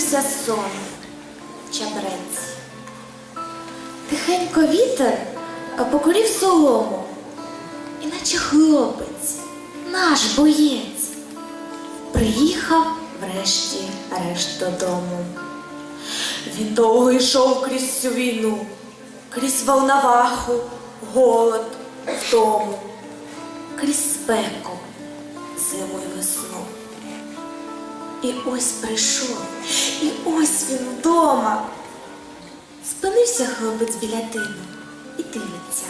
сон, чабрець. Тихенько вітер покорів солому, іначе хлопець, наш боєць, приїхав врешті-решт додому. Він довго йшов крізь цю війну, крізь волноваху, голод, втому, крізь спеку, зиму й весну. І ось прийшов, і ось він вдома. Спинився хлопець біля тину і дивиться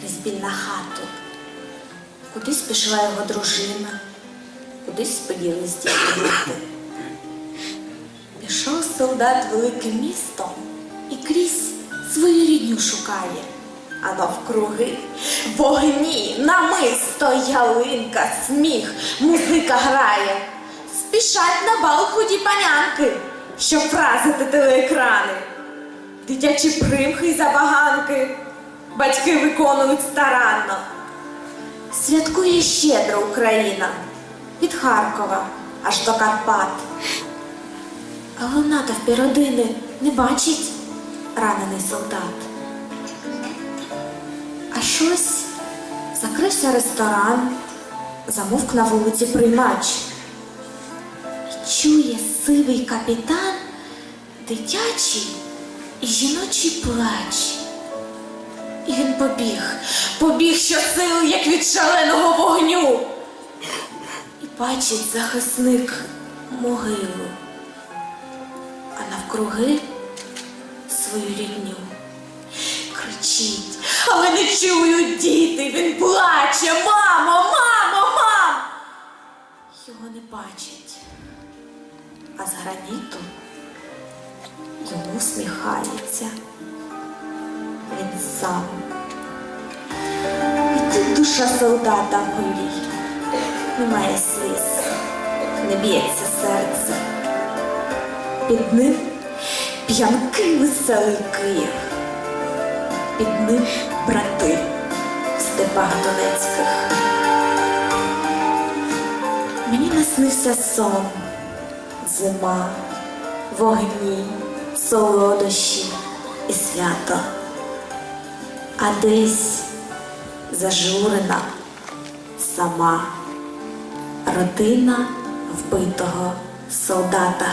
крізь біль на хату. Кудись пішла його дружина, кудись поділись діти. Пішов солдат великим містом і крізь свою рідню шукає. А навкруги вогні, намисто, ялинка, сміх, музика грає. Спішать на бал худі панянки, щоб вразити телеекрани. Дитячі примхи й забаганки батьки виконують старанно. Святкує щедро Україна від Харкова аж до Карпат. Але натовпі родини не бачить ранений солдат. А щось закрився ресторан, замовк на вулиці приймач. Чує сивий капітан дитячий і жіночий плач. І він побіг, побіг щосили, як від шаленого вогню. І бачить захисник могилу, а навкруги свою рідню. Кричить, але не чують діти, він плаче, мамо, мамо, мам. Його не бачать, а з граніту йому усміхається він сам. І тут душа солдата голі, немає сліз, не б'ється серце. Під ним п'янкий веселий Київ, під ним брати в степах Донецьких. Мені наснився сон, зима, вогні, солодощі і свято. А десь зажурена сама родина вбитого солдата.